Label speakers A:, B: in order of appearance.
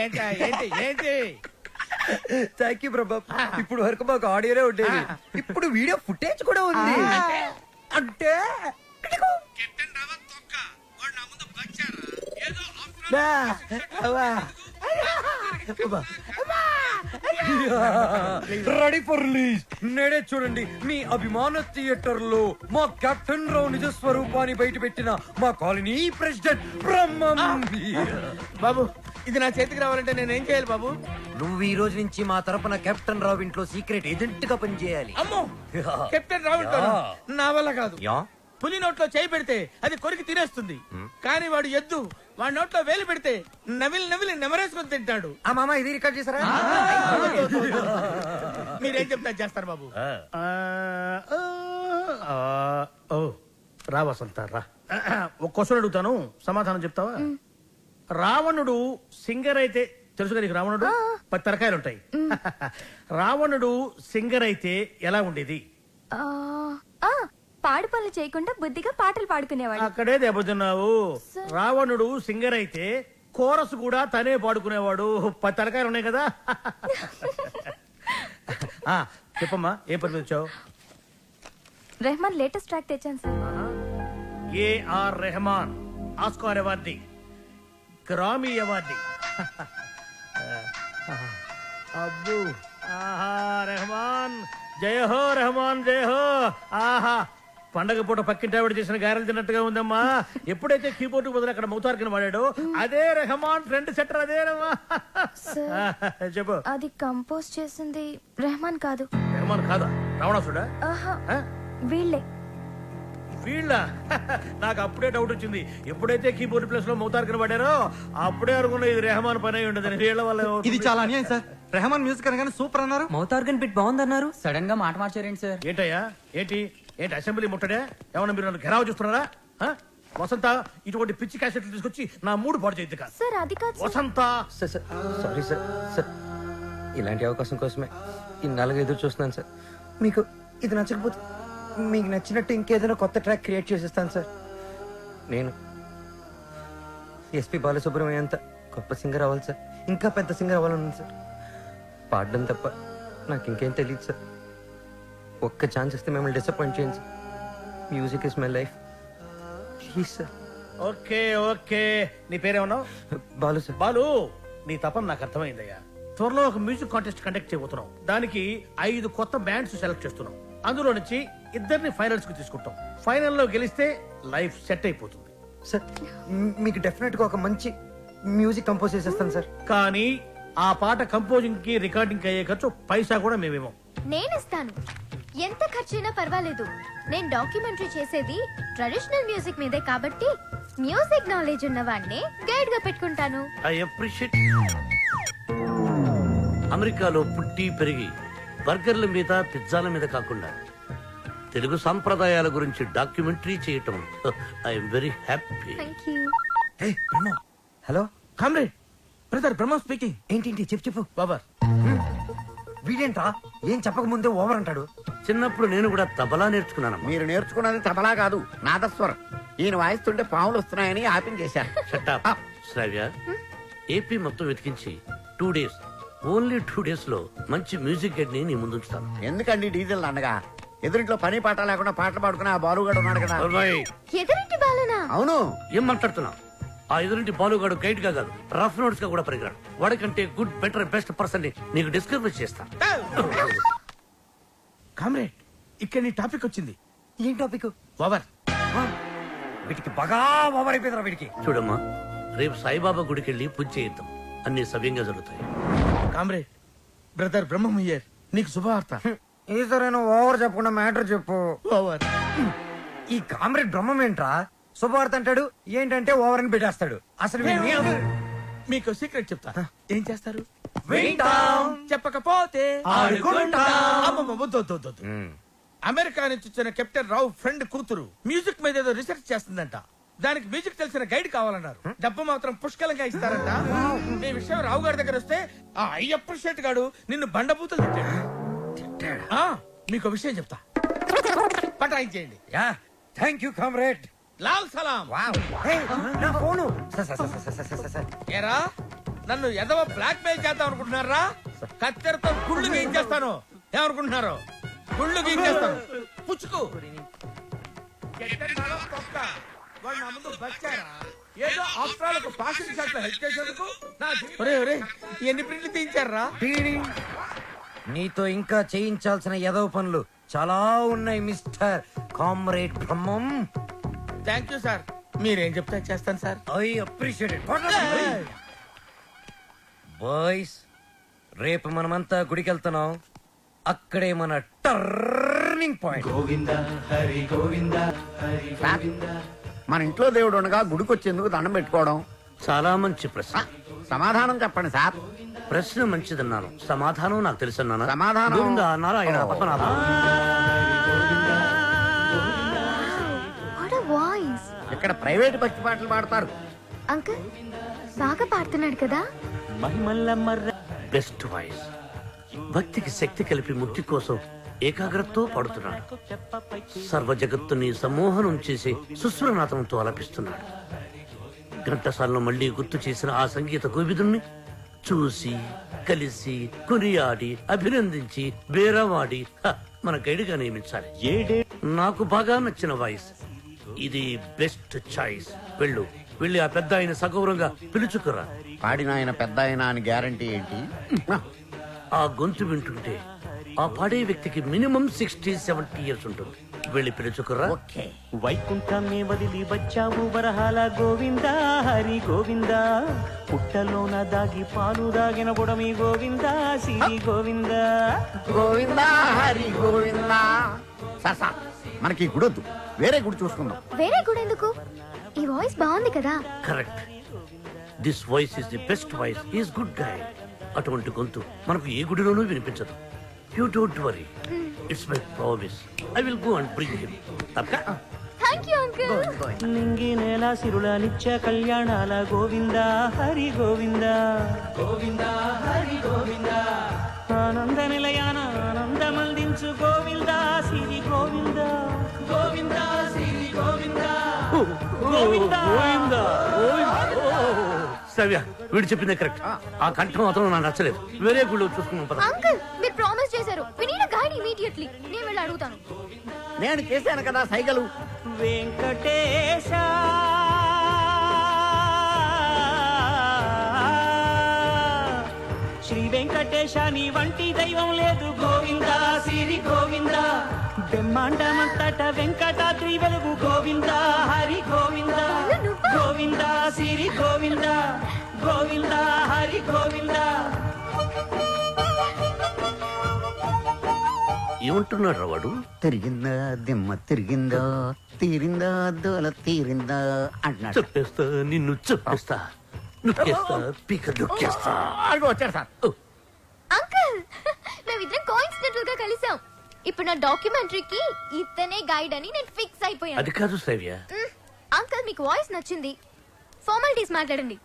A: ఏంటి ఏంటి ఏంటి?
B: థ్యాంక్ యూ ప్రభా ఇప్పుడు వరకు మాకు ఆడియోనే ఉండేది ఇప్పుడు వీడియో ఫుటేజ్ కూడా ఉంది. అంటే. రెడీ ఫర్ రిలీజ్ నేడే చూడండి. మీ అభిమాన థియేటర్లో మా కెప్టెన్ రావు నిజ స్వరూపాన్ని బయట పెట్టిన మా కాలనీ ప్రెసిడెంట్ బ్రహ్మం
A: బాబు ఇది నా చేతికి రావాలంటే నేనేం చేయాలి బాబు?
B: నువ్వు ఈ రోజు నుంచి మా తరపున కెప్టెన్ రావు ఇంట్లో సీక్రెట్ ఏజెంట్గా పనిచేయాలి.
A: అమ్మో! కెప్టెన్ రావుల్
B: యా.
A: నా వల్ల కాదు.
B: యా.
A: పులి నోట్లో చేయి పెడితే అది కొరికి తినేస్తుంది. కానీ వాడు ఎద్దు. వాడి నోట్లో వేలు పెడితే నవిలి నవిలి నెమరేసుకొని తింటాడు.
B: ఆ మామ ఇది రికార్డ్ చేశారా?
A: మీరేం చెప్తా చేస్తారు బాబు.
C: ఆ, ఆ, ఓ రా వసంత రా. ఒక క్వశ్చన్ అడుగుతాను. సమాధానం చెప్తావా? రావణుడు సింగర్ అయితే తెలుసుగా నీకు రావణుడు? పది తరకాయలు ఉంటాయి. రావణుడు సింగర్ అయితే ఎలా ఉండేది?
D: ఆ, ఆ, పాడు పనులు చేయకుండా బుద్ధిగా పాటలు పాడుకునేవాడు.
C: అక్కడే దెబ్బతిన్నావు. రావణుడు సింగర్ అయితే కోరస్ కూడా తనే పాడుకునేవాడు. పది తరకాయలు ఉన్నాయి కదా? ఆ, చెప్పమ్మా ఏ పని వచ్చావు?
D: రెహమాన్ లేటెస్ట్ ట్రాక్ తెచ్చాను సార్.
C: ఏఆర్ రెహమాన్ ఆస్కార్ అవార్డి. గ్రామీ అవార్డి. అబ్బు. ఆహా రెహమాన్. జయ హో రెహమాన్ జయ హో. ఆహా. పండగ పూట పక్కింటి ఆవిడ చేసిన గారెలు తిన్నట్టుగా ఉందమ్మా. ఎప్పుడైతే కీబోర్డ్ బదులు అక్కడ మౌతార్కిన వాడాడో అదే రెహమాన్ ఫ్రెండ్ సెటర్ ఆహా, చెప్పు.
D: అది కంపోజ్ చేసింది రెహమాన్ కాదు.
C: రెహమాన్ కాదా? రావణాసుడా?
D: ఆహా? వీళ్ళే.
C: వీళ్ళ? నాకు అప్పుడే డౌట్ వచ్చింది. ఎప్పుడైతే కీబోర్డ్ ప్లేస్లో మౌతార్కిన పడారో అప్పుడే అనుకున్నా ఇది రెహమాన్ పని అయి ఉండదు వీళ్ళ వల్ల?
E: ఇది చాలా అన్యాయం సార్. రెహమాన్ మ్యూజిక్ అనగానే సూపర్ అన్నారు.
B: మౌతార్గన్ బిట్ బాగుందన్నారు.
F: సడన్గా మాట మార్చారేంటి సార్?
C: ఏంటయ్యా? ఏంటి? ఏంటి అసెంబ్లీ ముట్టడే? ఏమన్నా మీరు నన్ను ఘెరావు చూస్తున్నారా? వసంత ఇటువంటి పిచ్చి క్యాసెట్లు తీసుకొచ్చి నా మూడు పాడు చేయద్దు కాదు.
D: సార్ అది కాదు.
C: Vasantha!
B: Sir sir sorry sir sir. ఇలాంటి అవకాశం కోసమే ఇన్నాళ్ళుగా ఎదురు చూస్తున్నాను సార్. మీకు ఇది నచ్చకపోతే మీకు నచ్చినట్టు ఇంకేదైనా కొత్త ట్రాక్ క్రియేట్ చేసేస్తాను సార్ నేను ఎస్పి బాలసుబ్రహ్మణ్యం అంత గొప్ప సింగర్ అవ్వాలి సార్ ఇంకా పెద్ద సింగర్ అవ్వాలని సార్ పాడడం తప్ప నాకు ఇంకేం తెలియదు సార్ ఒక్క ఛాన్స్ ఇస్తే మిమ్మల్ని డిసప్పాయింట్ చేయండి sir music is my life please sir
C: okay okay. నీ పేరేమన్నావు?
B: బాలు సార్
C: బాలు నీ తపన నాకు అర్థమైందయ్యా. త్వరలో ఒక మ్యూజిక్ కాంటెస్ట్ కండక్ట్ చేయబోతున్నాం. దానికి ఐదు కొత్త బ్యాండ్స్ సెలెక్ట్ చేస్తున్నాం. అందులో నుంచి ఇద్దరిని ఫైనల్స్కి తీసుకుంటాం. ఫైనల్లో గెలిస్తే లైఫ్ సెట్ అయిపోతుంది.
B: సార్ మ్- మీకు డెఫినెట్గా ఒక మంచి మ్యూజిక్ కంపోజ్ చేసేస్తాను సార్.
C: కానీ ఆ పాట కంపోజింగ్కి రికార్డింగ్ అయ్యే ఖర్చు పైసా కూడా మేమేమో
G: నేను ఇస్తాను ఎంత ఖర్చైనా పర్వాలేదు. నేను డాక్యుమెంటరీ చేసేది ట్రెడిషనల్ మ్యూజిక్ మీదే కాబట్టి మ్యూజిక్ నాలెడ్జ్ ఉన్న వాడిని గైడ్గా పెట్టుకుంటాను.
H: I appreciate. అమెరికాలో పుట్టి పెరిగి బర్గర్ల మీద పిజ్జాల మీద కాకుండా తెలుగు సంప్రదాయాల గురించి డాక్యుమెంటరీ చేయటం. I'm very happy
A: Brahmam.
B: Hello?
A: Comrade. Brother Brahmam speaking.
B: ఏంటి చెప్పు చెప్పు.
A: బాబర్.
B: వీడేంట్రా? ఏం చెప్పక ముందే ఓవర్ అంటాడు.
H: చిన్నప్పుడు నేను కూడా తబలా నేర్చుకున్నానమ్మా.
I: మీరు నేర్చుకున్నది తబలా కాదు నాదస్వరం. ఈయన వాయిస్తుంటే పాములు వస్తున్నాయని ఆపించేశారు
H: శ్రావ్య. ఏపీ మొత్తం వెతికించి టూ డేస్ ఓన్లీ టూ డేస్లో మంచి మ్యూజిక్ గైడ్ని నీ ముందుంచుతాను.
I: ఎందుకండి డీజిల్ అనగా ఎదురింట్లో పని పాట లేకుండా పాటలు పాడుకుని ఆ బాలుగాడు ఉన్నాడు కదా.
G: ఎదురింటి బాలనా?
I: అవును.
H: ఏం మాట్లాడుతున్నా ఆ ఎదురింటి బాలుగాడు గైడ్గా కాదు రఫ్ నోట్స్గా కూడా పరిగరాడు వాడికంటే గుడ్ బెటర్ బెస్ట్ పర్సన్ని నీకు డిస్కవర్ చేస్తా.
A: కామ్రేడ్ ఇక్కడ నీ టాపిక్ వచ్చింది.
B: ఏం టాపిక్?
A: ఓవర్
B: వీటికి బాగా ఓవర్ అయిపోయిందిరా వీడికి.
H: చూడమ్మా రేపు సాయిబాబా గుడికి వెళ్ళి పూజ చేయిద్దాం. అన్ని సవ్యంగా జరుగుతాయి.
A: కామ్రేడ్ బ్రదర్ బ్రహ్మం అయ్యారు నీకు శుభవార్త.
B: ఈసారైనా ఓవర్ చెప్పకుండా మ్యాటర్ చెప్పు.
A: ఓవర్.
B: ఈ కామ్రేడ్ బ్రహ్మం ఏంట్రా? శుభవార్త అంటాడు ఏంటంటే ఓవర్ అని పెట్టేస్తాడు. అసలు వీడిని-
A: మీకు సీక్రెట్ చెప్తా. ఏం చేస్తారు?
B: వింటాం.
A: చెప్పకపోతే
B: ఆడుకుంటాం.
A: అమ్మమ్మ, వద్దు, వద్దు, వద్దు, వద్దు. అమెరికా నుంచి వచ్చిన కెప్టెన్ రావు ఫ్రెండ్ కూతురు మ్యూజిక్ మీద ఏదో రీసెర్చ్ చేస్తుందంట. దానికి మ్యూజిక్ తెలిసిన గైడ్ కావాలన్నారు. డబ్బు మాత్రం పుష్కలంగా ఇస్తారంట. ఈ విషయం రావు గారి దగ్గర వస్తే ఆ అయ్యప్ప షెట్ గాడు నిన్ను బండబూతులు తిట్టాడు. ఆ, మీకు విషయం చెప్తా. పటాయించేయండి
B: యా థ్యాంక్ యూ కామ్రేడ్.
A: లాల్ సలాం.
B: వావ్. హే, నా phone. Sir, sir, sir, sir, sir, sir, sir.
A: ఏరా నన్ను ఎదవ బ్లాక్ మెయిల్ చేద్దాం అనుకుంటున్నారా కత్తెరతో గుళ్ళు గీయించేస్తాను. ఏమనుకుంటున్నారు? గుళ్ళు గీయించేస్తాను. పుచ్చుకు. ఎట్టెన్నాలో తొక్క. వాడు నా ముందు బచ్చారా? ఏదో ఆఫ్రాలకు పాసింగ్ షాట్లో హెల్ప్ చేసేందుకు నా జీవితం- ఒరేయ్, ఒరేయ్, ఎన్ని ప్రింట్లు తీయించారా.
B: నీతో ఇంకా చేయించాల్సిన ఎదవ పనులు చాలా ఉన్నాయి mister comrade Brahmam.
A: Thank you sir. మీరేం చెప్తే చేస్తాను సార్.
B: ఐ అప్రిషియేట్ బాయ్స్ రేపు మనమంతా గుడికి వెళ్తున్నాం అక్కడే మన టర్నింగ్ పాయింట్
I: సార్, మన ఇంట్లో దేవుడు ఉండగా గుడికి వచ్చేందుకు దండం పెట్టుకోవడం.
H: చాలా మంచి ప్రశ్న.
I: సమాధానం చెప్పండి సార్.
H: ప్రశ్న మంచిదన్నాను. సమాధానం నాకు తెలుసన్నానా?
I: సమాధానం-
H: గోవిందా, నారాయణ. పద్మనాభ.
G: What voice.
I: ఇక్కడ ప్రైవేట్ భక్తి పాటలు పాడతారు.
G: అంకుల్ బాగా పాడుతున్నాడు కదా?
H: బెస్ట్ వాయిస్ భక్తికి శక్తి కలిపి ముక్తి కోసం ఏకాగ్రతతో పాడుతున్నాడు. సర్వ జగత్తుని సమ్మోహనం చేసి సుస్వరనాథంతో అలపిస్తున్నాడు. ఘంటసాలను మళ్ళీ గుర్తు చేసిన ఆ సంగీత కోవిదుణ్ణి చూసి కలిసి కొనియాడి అభినందించి బేరవాడి మన గైడ్గా నియమించాలి. నాకు బాగా నచ్చిన వాయిస్. ఇది బెస్ట్ చాయిస్. వెళ్ళు. వెళ్ళి ఆ పెద్ద ఆయన సగౌరవంగా పిలుచుకురా.
I: పాడిన ఆయన పెద్ద ఆయన అని గ్యారంటీ ఏంటి?
H: ఆ గొంతు వింటుంటే ఆ పాడే వ్యక్తికి మినిమం సిక్స్టీ సెవెంటీ ఇయర్స్ ఉంటుంది. వెళ్ళి పిలుచుకురా.
I: ఓకే.
F: వైకుంఠమే వదిలి వచ్చావు వరహాల గోవింద హరి గోవింద? పుట్టలోన దాగి పాలు దాగిన బుడమి గోవింద సిరి గోవింద?
I: గోవిందా హరి గోవిందా? సార్ సార్ మనకి ఈ గుడి వద్దు వేరే గుడి చూసుకుందాం.
G: వేరే గుడి ఎందుకు? ఈ వాయిస్ బాగుంది కదా.
H: Correct. This voice is the best voice is good guy అటువంటి గొంతు మనకు ఏ గుడిలోనూ వినిపించదు. You don't worry it's my promise I will go and bring him
G: thank you uncle
F: నింగి నేల సిరుల నిత్య కళ్యాణాల గోవింద హరి గోవింద. గోవింద హరి గోవింద. ఆనంద నిలయాన ఆనందమందించు గోవింద సిరి గోవింద. గోవింద సిరి గోవింద. గోవింద.
H: సవ్య వీడు చెప్పిందే కరెక్ట్. ఆ కంఠం అతను నాకు నచ్చలేదు. వేరే గుళ్ళు చూసుకున్నాం పద.
G: అంకుల్ మీరు ప్రామిస్ చేశారు వి నీడ్ ఇమీడియట్లీ నేను వెళ్ళి అడుగుతాను.
I: నేను చేశాను కదా సైగలు.
F: వెంకటేశ. శ్రీ వెంకటేశ నీ వంటి దైవం లేదు. గోవింద సిరి గోవింద. బ్రహ్మాండమంతట వెంకటాద్రి వెలుగు గోవింద హరి గోవింద. గోవింద సిరి గోవింద. గోవింద హరి గోవింద.
H: ఏమంటున్నాడు వాడు?
I: తిరిగిందా దిమ్మ తిరిగిందా తీరిందా దోల తీరిందా అంటున్నాడు
H: చెప్పేస్తా నిన్ను చెప్పేస్తా నొక్కేస్తా పీక నొక్కేస్తా.
I: అడుగు వచ్చాడు సార్.
G: అంకుల్ మేమిద్దరం కోయిన్సిడెంటల్గా కలిసాం. ఇప్పుడు నా డాక్యుమెంటరీకి ఇతనే గైడ్ అని నేను ఫిక్స్ అయిపోయాను.
H: అది కాదు సవ్య.
G: మ్, అంకుల్ మీకు వాయిస్ నచ్చింది. ఫార్మాలిటీస్ మాట్లాడండి.